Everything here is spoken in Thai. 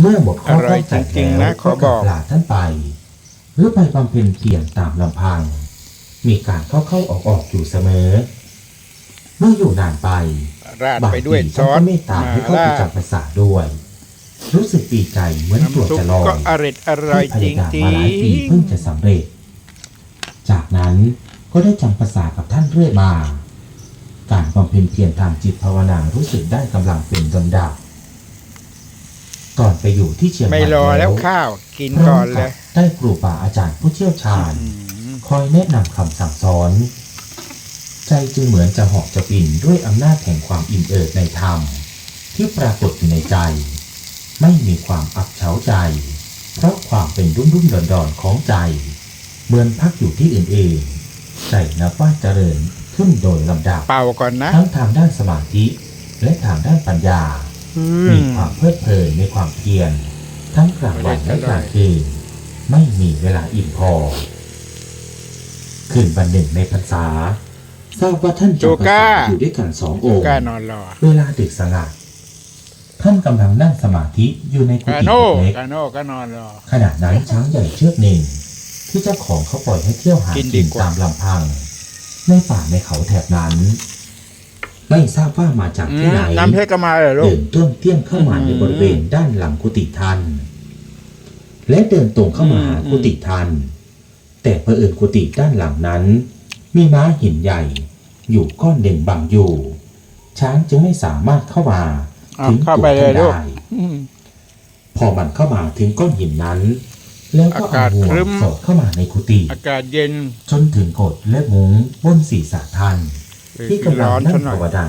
เมื่อหมดข้ออร่ต้ออยงใจจริงๆแล้นะวขอก็บกอกลับลาท่านไป หรือไปบำเพ็ญเพียรตามลำพัง มีการเข้าเข้าออกออกๆอยู่เสมอ เมื่ออยู่นานไปราดบางไปทีด้วยซท่านอสก็เมตตาให้เข้าไปราดจำพรรษาด้วย รู้สึกดีใจเหมือนตัวน้ำซุปจะลอยก็อร่อยอร่อยที่พจริยางยามมาหลายปีๆเพิ่งจะสำเร็จ จากนั้นก็ได้จำภาษากับท่านเรื่อยมา การบำเพ็ญเพียรทางจิตภาวนารู้สึกได้กำลังเป็นลำดับ ก่อนไปอยู่ที่เชียงใหม่ไม่รอแล้วข้าวกินก่อนเลย ได้ครูบาอาจารย์ผู้เชี่ยวชาญอืมคอยแนะนำคำสั่งสอน ใจจึงเหมือนจะเหอกจะปิ่นด้วยอำนาจแห่งความอิ่มเอิบในธรรม ที่ปรากฏอยู่ในใจ ไม่มีความอับเฉาใจ เพราะความเป็นรุ่มรุ่มดอนดอนๆของใจ เหมือนพักอยู่ที่อื่นๆใจนับว่าเจริญขึ้นโดยลำดับเป่าก่อนนะทั้งทางด้านสมาธิและทางด้านปัญญาอื มีมความเพลิดเพลินในความเพียรทั้งกลางวันและกลางคืนไม่มีเวลาอิ่มพอ คืนวันหนึ่งในพรรษาทราบว่าท่านจำพรรษาอยู่ด้วยกันสององค์กล้านอนรอเวลาดึกสงัดท่านกำลังนั่งสมาธิอยู่ในกุกาฏิโน่เล็กกาโน่ก็นอนรอๆขณะนั้นช้างใหญ่เชือกหนึ่งที่เจ้าของเขาปล่อยให้เที่ยวหากินดีกินกว่าตามลำพัง ในป่าในเขาแถบนั้น ไม่ทราบว่ามาจากอืที่มไหนน้ำเพชรก็มาเลยลูเดิกนต้วนเตี้ยมเข้ามาอืมในบริเวณด้านหลังกุฏิท่าน และเดินตรงเข้ามาหาอืมกุฏิท่าน แต่เผอิญกุฏิด้านหลังนั้น มีม้าหินใหญ่ อยู่ก้อนเด่นบังอยู่ ช้างจึงไม่สามารถเข้ามาอะถึงเข้าตัวไปเลท่ายนลูกได้อืมพอมันเข้ามาถึงก้อนหินนั้น แล้วก็อาเอากาศหัวครึ้มสอดเข้ามาในกุฏิอากาศเย็นจนถึงกดและมุ้งบนศีรษะท่าน ที่กำลังอนนั่ซะงหน่อภาวยนา